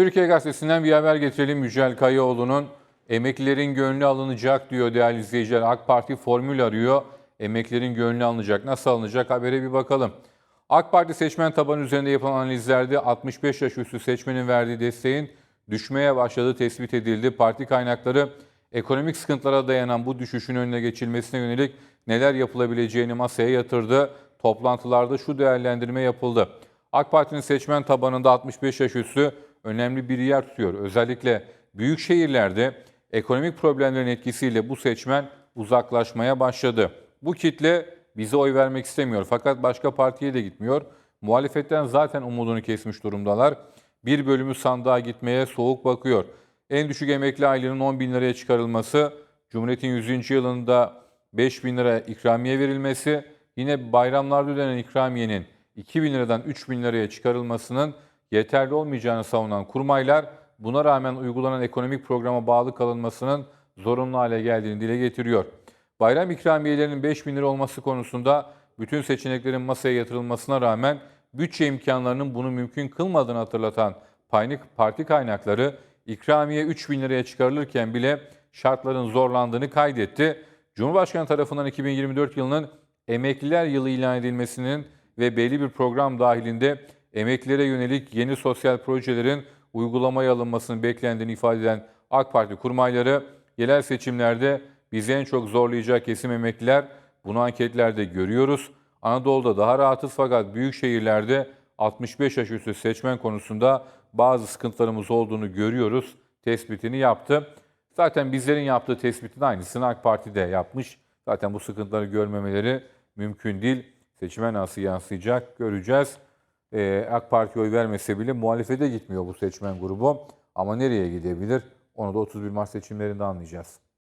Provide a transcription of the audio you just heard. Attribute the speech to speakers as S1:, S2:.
S1: Türkiye Gazetesi'nden bir haber getirelim. Yücel Kayıoğlu'nun emeklilerin gönlü alınacak diyor değerli izleyiciler. AK Parti formül arıyor. Emeklilerin gönlü alınacak. Nasıl alınacak habere bir bakalım. AK Parti seçmen tabanı üzerinde yapılan analizlerde 65 yaş üstü seçmenin verdiği desteğin düşmeye başladığı tespit edildi. Parti kaynakları ekonomik sıkıntılara dayanan bu düşüşün önüne geçilmesine yönelik neler yapılabileceğini masaya yatırdı. Toplantılarda şu değerlendirme yapıldı. AK Parti'nin seçmen tabanında 65 yaş üstü önemli bir yer tutuyor. Özellikle büyük şehirlerde ekonomik problemlerin etkisiyle bu seçmen uzaklaşmaya başladı. Bu kitle bize oy vermek istemiyor fakat başka partiye de gitmiyor. Muhalefetten zaten umudunu kesmiş durumdalar. Bir bölümü sandığa gitmeye soğuk bakıyor. En düşük emekli aylığının 10 bin liraya çıkarılması, Cumhuriyet'in 100. yılında 5 bin lira ikramiye verilmesi, yine bayramlarda ödenen ikramiyenin 2 bin liradan 3 bin liraya çıkarılmasının yeterli olmayacağını savunan kurmaylar, buna rağmen uygulanan ekonomik programa bağlı kalınmasının zorunlu hale geldiğini dile getiriyor. Bayram ikramiyelerinin 5 bin lira olması konusunda bütün seçeneklerin masaya yatırılmasına rağmen bütçe imkanlarının bunu mümkün kılmadığını hatırlatan parti kaynakları ikramiye 3 bin liraya çıkarılırken bile şartların zorlandığını kaydetti. Cumhurbaşkanı tarafından 2024 yılının emekliler yılı ilan edilmesinin ve belli bir program dahilinde emeklilere yönelik yeni sosyal projelerin uygulamaya alınmasının beklendiğini ifade eden AK Parti kurmayları yerel seçimlerde bizi en çok zorlayacak kesim emekliler bunu anketlerde görüyoruz. Anadolu'da daha rahatız fakat büyük şehirlerde 65 yaş üstü seçmen konusunda bazı sıkıntılarımız olduğunu görüyoruz. Tespitini yaptı. Zaten bizlerin yaptığı tespitin aynısını AK Parti de yapmış. Zaten bu sıkıntıları görmemeleri mümkün değil. Seçime nasıl yansıyacak göreceğiz. Ee, AK Parti oy vermese bile muhalefete gitmiyor bu seçmen grubu. Ama nereye gidebilir? Onu da 31 Mart seçimlerinde anlayacağız.